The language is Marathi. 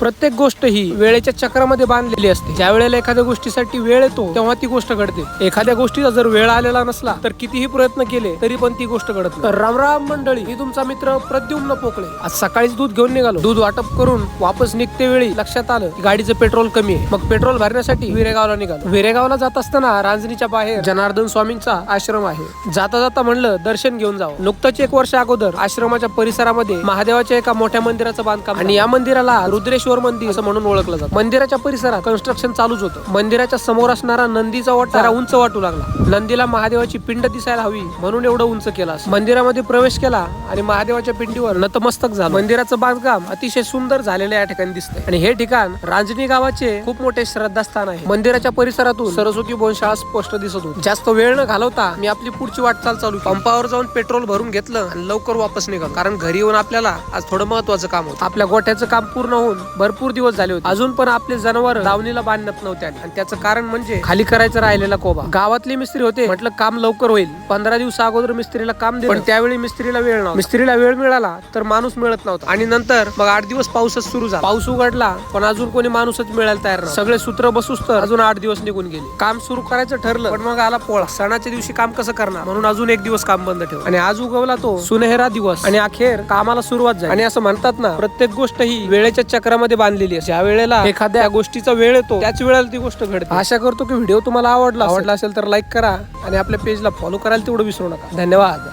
प्रत्येक गोष्ट ही वेळेच्या चक्रामध्ये बांधलेली असते. ज्या वेळेला एखाद्या गोष्टीसाठी वेळ येतो तेव्हा ती गोष्ट घडते. एखाद्या गोष्टीचा जर वेळ आलेला नसला तर कितीही प्रयत्न केले तरी पण ती गोष्ट घडत तर रामराम मंडळी मी तुमचा मित्र प्रद्युम्न पोकळे. आज सकाळीच दूध घेऊन निघालो. दूध वाटप करून वापस निघते वेळी लक्षात आलं की गाडीचं पेट्रोल कमी आहे. मग पेट्रोल भरण्यासाठी विरेगावला निघालो. विरेगावला जात असताना रांजणीच्या बाहेर जनार्दन स्वामींचा आश्रम आहे. जाता जाता म्हणलं दर्शन घेऊन जावं. नुकतंच एक वर्ष अगोदर आश्रमाच्या परिसरामध्ये महादेवाच्या एका मोठ्या मंदिराचं बांधकाम आणि या मंदिराला रुद्रेश्वर मंदिर असं म्हणून ओळखलं जातं. मंदिराच्या परिसरात कन्स्ट्रक्शन चालूच होतं. मंदिराच्या समोर असणारा नंदीचा वाट जरा उंच वाटू लागला. नंदीला महादेवाची पिंड दिसायला हवी म्हणून एवढं उंच केला मंदिरामध्ये प्रवेश केला आणि महादेवाच्या पिंडीवर नतमस्तक झालं. मंदिराचं बांधकाम अतिशय सुंदर झालेलं या ठिकाणी दिसतंय. आणि हे ठिकाण रांजणी गावाचे खूप मोठे श्रद्धास्थान आहे. मंदिराच्या परिसरातून सरस्वती बोनशाळा स्पष्ट दिसत होती. जास्त वेळ न घालवता मी आपली पुढची वाटचाल चालू पंपावर जाऊन पेट्रोल भरून घेतलं आणि लवकर वापस निघाल कारण घरी येऊन आपल्याला आज थोडं महत्वाचं काम होतं. आपल्या गोठ्याचं काम पूर्ण होऊन भरपूर दिवस झाले होते. अजून पण आपले जनावर लावणीला बांधत नव्हते आणि त्याचं कारण म्हणजे खाली करायचं राहिलेला कोबा. गावातले मिस्त्री होते. म्हटलं काम लवकर होईल. पंधरा दिवस अगोदर मिस्त्रीला काम दिलं पण त्यावेळी मिस्त्रीला वेळ नव्हता. मिस्त्रीला वेळ मिळाला तर माणूस मिळत नव्हता. आणि नंतर मग आठ दिवस पाऊसच सुरू झाला. पाऊस उघडला पण अजून कोणी माणूसच मिळायला तयार सगळे सूत्र बसूस तर अजून आठ दिवस निघून गेले. काम सुरू करायचं ठरलं पण मग आला पोळा. सणाच्या दिवशी काम कसं करणार? म्हणून अजून एक दिवस काम बंद ठेव आणि आज उगवला तो सुनेहरा दिवस. आणि अखेर कामाला सुरुवात झाली. आणि असं म्हणतात ना प्रत्येक गोष्ट ही वेळेच्या चक्रामध्ये बांधलेली आहे ज्या वेळेला एखाद्या गोष्टीचा वेळ येतो त्याच वेळेला ती गोष्ट घडते. आशा करतो की व्हिडिओ तुम्हाला आवडला आवडला असेल तर लाईक करा आणि आपल्या पेजला फॉलो करायला तेवढं विसरू नका. धन्यवाद.